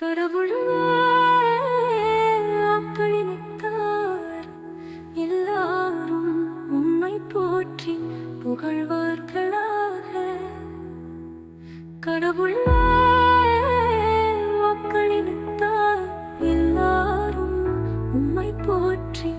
கடவுளே வாக்களித்தார் எல்லாரும் உம்மை போற்றி புகழ்வார்களாக. கடவுளே வாக்களித்தார் எல்லாரும் உம்மை போற்றி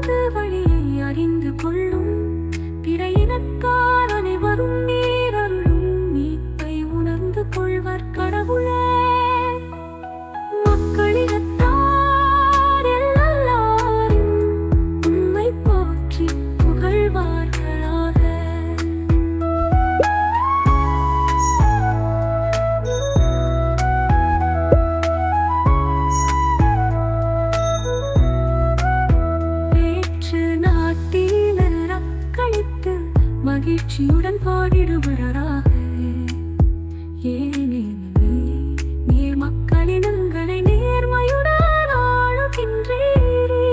உலகம் வழியை அறிந்து கொள்ளும். பிற இனத்தார் அனைவரும் நீரருளும் மீட்பை உணர்ந்து கொள்வர் கடவுள். மகிழ்ச்சியுடன் பாடிடுவராக ஏனெனில் நீர் மக்களின் உங்களை நேர்மையுடன் ஆளுகின்றீரே.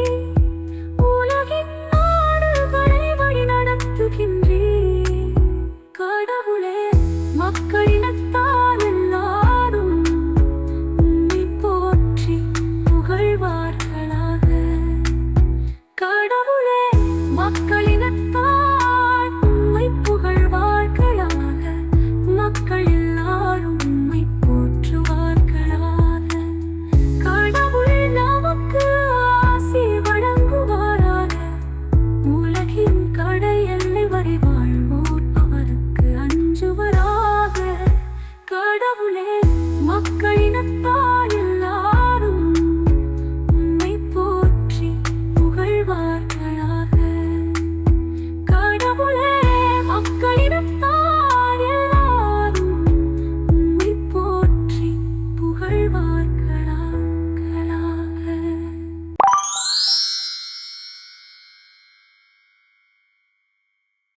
உலகின் நாடுகளை வழி நடத்துகின்றே கடவுளே மக்களினத்தால் எல்லாரும் போற்றி புகழ்வார்களாக. கடவுள் árboles.